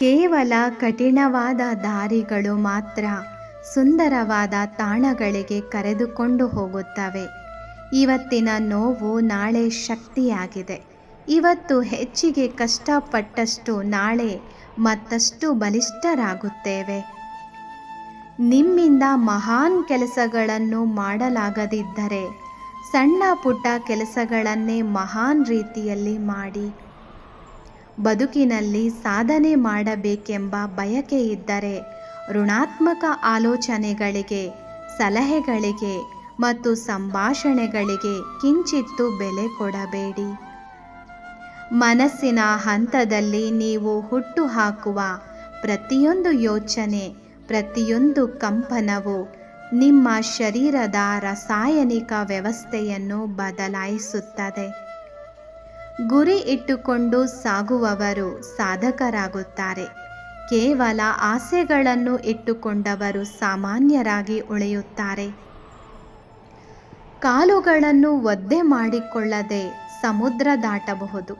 ಕೇವಲ ಕಠಿಣವಾದ ದಾರಿಗಳು ಮಾತ್ರ ಸುಂದರವಾದ ತಾಣಗಳಿಗೆ ಕರೆದುಕೊಂಡು ಹೋಗುತ್ತವೆ. ಇವತ್ತಿನ ನೋವು ನಾಳೆ ಶಕ್ತಿಯಾಗಿದೆ. ಇವತ್ತು ಹೆಚ್ಚಿಗೆ ಕಷ್ಟಪಟ್ಟಷ್ಟು ನಾಳೆ ಮತ್ತಷ್ಟು ಬಲಿಷ್ಠರಾಗುತ್ತೇವೆ. ನಿಮ್ಮಿಂದ ಮಹಾನ್ ಕೆಲಸಗಳನ್ನು ಮಾಡಲಾಗದಿದ್ದರೆ ಸಣ್ಣ ಪುಟ್ಟ ಕೆಲಸಗಳನ್ನೇ ಮಹಾನ್ ರೀತಿಯಲ್ಲಿ ಮಾಡಿ ಬದುಕಿನಲ್ಲಿ ಸಾಧನೆ ಮಾಡಬೇಕೆಂಬ ಬಯಕೆ ಇದ್ದರೆ ಋಣಾತ್ಮಕ ಆಲೋಚನೆಗಳಿಗೆ, ಸಲಹೆಗಳಿಗೆ ಮತ್ತು ಸಂಭಾಷಣೆಗಳಿಗೆ ಕಿಂಚಿತ್ತು ಬೆಲೆ ಕೊಡಬೇಡಿ. ಮನಸ್ಸಿನ ಹಂತದಲ್ಲಿ ನೀವು ಹುಟ್ಟು ಹಾಕುವ ಪ್ರತಿಯೊಂದು ಯೋಚನೆ, ಪ್ರತಿಯೊಂದು ಕಂಪನವು ನಿಮ್ಮ ಶರೀರದ ರಾಸಾಯನಿಕ ವ್ಯವಸ್ಥೆಯನ್ನು ಬದಲಾಯಿಸುತ್ತದೆ. ಗುರಿ ಇಟ್ಟುಕೊಂಡು ಸಾಗುವವರು ಸಾಧಕರಾಗುತ್ತಾರೆ. ಕೇವಲ ಆಸೆಗಳನ್ನು ಇಟ್ಟುಕೊಂಡವರು ಸಾಮಾನ್ಯರಾಗಿ ಉಳಿಯುತ್ತಾರೆ. ಕಾಲುಗಳನ್ನು ಒದ್ದೆ ಮಾಡಿಕೊಳ್ಳದೆ ಸಮುದ್ರ ದಾಟಬಹುದು.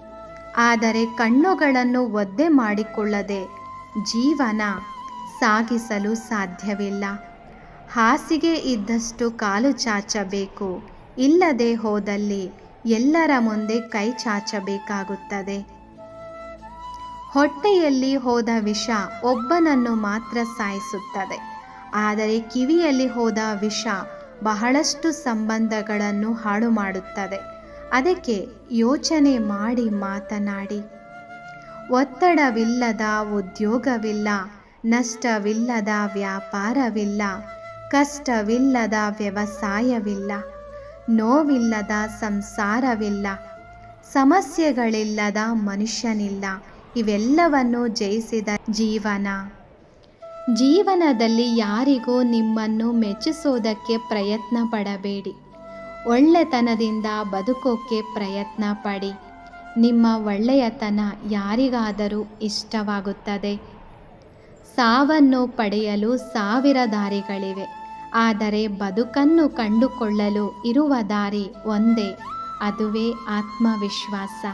ಆದರೆ ಕಣ್ಣುಗಳನ್ನು ಒದ್ದೆ ಮಾಡಿಕೊಳ್ಳದೆ ಜೀವನ ಸಾಗಿಸಲು ಸಾಧ್ಯವಿಲ್ಲ. ಹಾಸಿಗೆ ಇದ್ದಷ್ಟು ಕಾಲು ಚಾಚಬೇಕು, ಇಲ್ಲದೆ ಹೋದಲ್ಲಿ ಎಲ್ಲರ ಮುಂದೆ ಕೈ ಚಾಚಬೇಕಾಗುತ್ತದೆ. ಹೊಟ್ಟೆಯಲ್ಲಿ ಹೋದ ವಿಷ ಒಬ್ಬನನ್ನು ಮಾತ್ರ ಸಾಯಿಸುತ್ತದೆ. ಆದರೆ ಕಿವಿಯಲ್ಲಿ ಹೋದ ವಿಷ ಬಹಳಷ್ಟು ಸಂಬಂಧಗಳನ್ನು ಹಾಳು ಮಾಡುತ್ತದೆ ಅದಕ್ಕೆ ಯೋಚನೆ ಮಾಡಿ ಮಾತನಾಡಿ. ಒತ್ತಡವಿಲ್ಲದ ಉದ್ಯೋಗವಿಲ್ಲ, ನಷ್ಟವಿಲ್ಲದ ವ್ಯಾಪಾರವಿಲ್ಲ, ಕಷ್ಟವಿಲ್ಲದ ವ್ಯವಸಾಯವಿಲ್ಲ ನೋವಿಲ್ಲದ ಸಂಸಾರವಿಲ್ಲ, ಸಮಸ್ಯೆಗಳಿಲ್ಲದ ಮನುಷ್ಯನಿಲ್ಲ. ಇವೆಲ್ಲವನ್ನು ಜಯಿಸಿದ ಜೀವನ. ಜೀವನದಲ್ಲಿ ಯಾರಿಗೂ ನಿಮ್ಮನ್ನು ಮೆಚ್ಚಿಸೋದಕ್ಕೆ ಪ್ರಯತ್ನ ಪಡಬೇಡಿ ಒಳ್ಳೆತನದಿಂದ ಬದುಕೋಕ್ಕೆ ಪ್ರಯತ್ನ ಪಡಿ ನಿಮ್ಮ ಒಳ್ಳೆಯತನ ಯಾರಿಗಾದರೂ ಇಷ್ಟವಾಗುತ್ತದೆ. ಸಾವನ್ನು ಪಡೆಯಲು ಸಾವಿರ ದಾರಿಗಳಿವೆ. ಆದರೆ ಬದುಕನ್ನು ಕಂಡುಕೊಳ್ಳಲು ಇರುವ ದಾರಿ ಒಂದೇ, ಅದುವೇ ಆತ್ಮವಿಶ್ವಾಸ.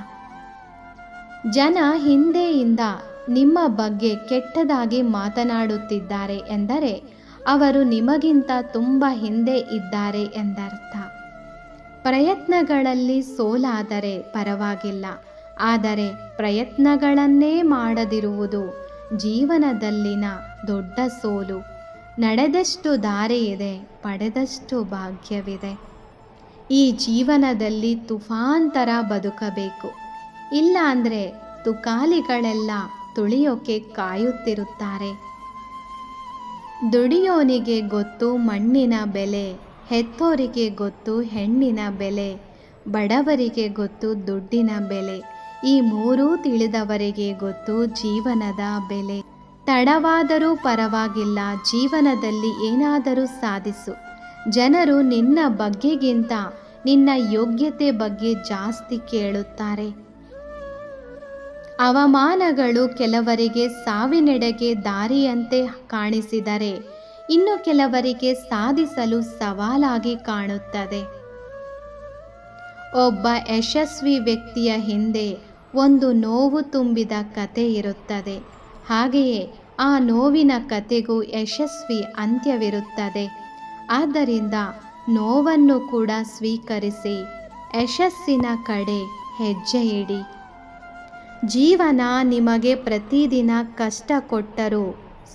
ಜನ ಹಿಂದೆಯಿಂದ ನಿಮ್ಮ ಬಗ್ಗೆ ಕೆಟ್ಟದಾಗಿ ಮಾತನಾಡುತ್ತಿದ್ದಾರೆ ಎಂದರೆ ಅವರು ನಿಮಗಿಂತ ತುಂಬ ಹಿಂದೆ ಇದ್ದಾರೆ ಎಂದರ್ಥ. ಪ್ರಯತ್ನಗಳಲ್ಲಿ ಸೋಲಾದರೆ ಪರವಾಗಿಲ್ಲ, ಆದರೆ ಪ್ರಯತ್ನಗಳನ್ನೇ ಮಾಡದಿರುವುದು ಜೀವನದಲ್ಲಿನ ದೊಡ್ಡ ಸೋಲು. ನಡೆದಷ್ಟು ದಾರಿ ಇದೆ ಪಡೆದಷ್ಟು ಭಾಗ್ಯವಿದೆ. ಈ ಜೀವನದಲ್ಲಿ ತುಫಾನ್ ಥರ ಬದುಕಬೇಕು. ಇಲ್ಲ ಅಂದರೆ ತುಕಾಲಿಗಳೆಲ್ಲ ತುಳಿಯೋಕೆ ಕಾಯುತ್ತಿರುತ್ತಾರೆ. ದುಡಿಯೋನಿಗೆ ಗೊತ್ತು ಮಣ್ಣಿನ ಬೆಲೆ, ಹೆತ್ತೋರಿಗೆ ಗೊತ್ತು ಹೆಣ್ಣಿನ ಬೆಲೆ, ಬಡವರಿಗೆ ಗೊತ್ತು ದುಡ್ಡಿನ ಬೆಲೆ, ಈ ಮೂರೂ ತಿಳಿದವರಿಗೆ ಗೊತ್ತು ಜೀವನದ ಬೆಲೆ. ತಡವಾದರೂ ಪರವಾಗಿಲ್ಲ, ಜೀವನದಲ್ಲಿ ಏನಾದರೂ ಸಾಧಿಸು. ಜನರು ನಿನ್ನ ಬಗ್ಗೆಗಿಂತ ನಿನ್ನ ಯೋಗ್ಯತೆ ಬಗ್ಗೆ ಜಾಸ್ತಿ ಕೇಳುತ್ತಾರೆ. ಅವಮಾನಗಳು ಕೆಲವರಿಗೆ ಸಾವಿನೆಡೆಗೆ ದಾರಿಯಂತೆ ಕಾಣಿಸಿದರೆ, ಇನ್ನು ಕೆಲವರಿಗೆ ಸಾಧಿಸಲು ಸವಾಲಾಗಿ ಕಾಣುತ್ತದೆ. ಒಬ್ಬ ಯಶಸ್ವಿ ವ್ಯಕ್ತಿಯ ಹಿಂದೆ ಒಂದು ನೋವು ತುಂಬಿದ ಕತೆ ಇರುತ್ತದೆ. ಹಾಗೆಯೇ ಆ ನೋವಿನ ಕತೆಗೂ ಯಶಸ್ವಿ ಅಂತ್ಯವಿರುತ್ತದೆ. ಆದ್ದರಿಂದ ನೋವನ್ನು ಕೂಡ ಸ್ವೀಕರಿಸಿ, ಯಶಸ್ಸಿನ ಕಡೆ ಹೆಜ್ಜೆ ಇಡಿ ಜೀವನ ನಿಮಗೆ ಪ್ರತಿದಿನ ಕಷ್ಟ ಕೊಟ್ಟರೂ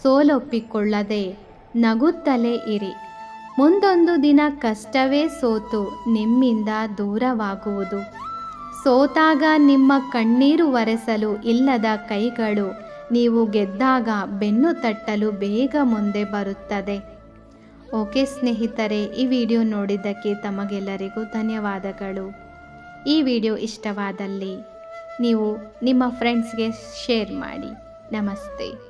ಸೋಲೊಪ್ಪಿಕೊಳ್ಳದೆ ನಗುತ್ತಲೇ ಇರಿ. ಮುಂದೊಂದು ದಿನ ಕಷ್ಟವೇ ಸೋತು ನಿಮ್ಮಿಂದ ದೂರವಾಗುವುದು. ಸೋತಾಗ ನಿಮ್ಮ ಕಣ್ಣೀರು ಒರೆಸಲು ಇಲ್ಲದ ಕೈಗಳು ನೀವು ಗೆದ್ದಾಗ ಬೆನ್ನು ತಟ್ಟಲು ಬೇಗ ಮುಂದೆ ಬರುತ್ತದೆ. ಓಕೆ ಸ್ನೇಹಿತರೆ, ಈ ವಿಡಿಯೋ ನೋಡಿದ್ದಕ್ಕೆ ತಮಗೆಲ್ಲರಿಗೂ ಧನ್ಯವಾದಗಳು. ಈ ವಿಡಿಯೋ ಇಷ್ಟವಾದಲ್ಲಿ ನೀವು ನಿಮ್ಮ ಫ್ರೆಂಡ್ಸ್ಗೆ ಶೇರ್ ಮಾಡಿ. ನಮಸ್ತೆ.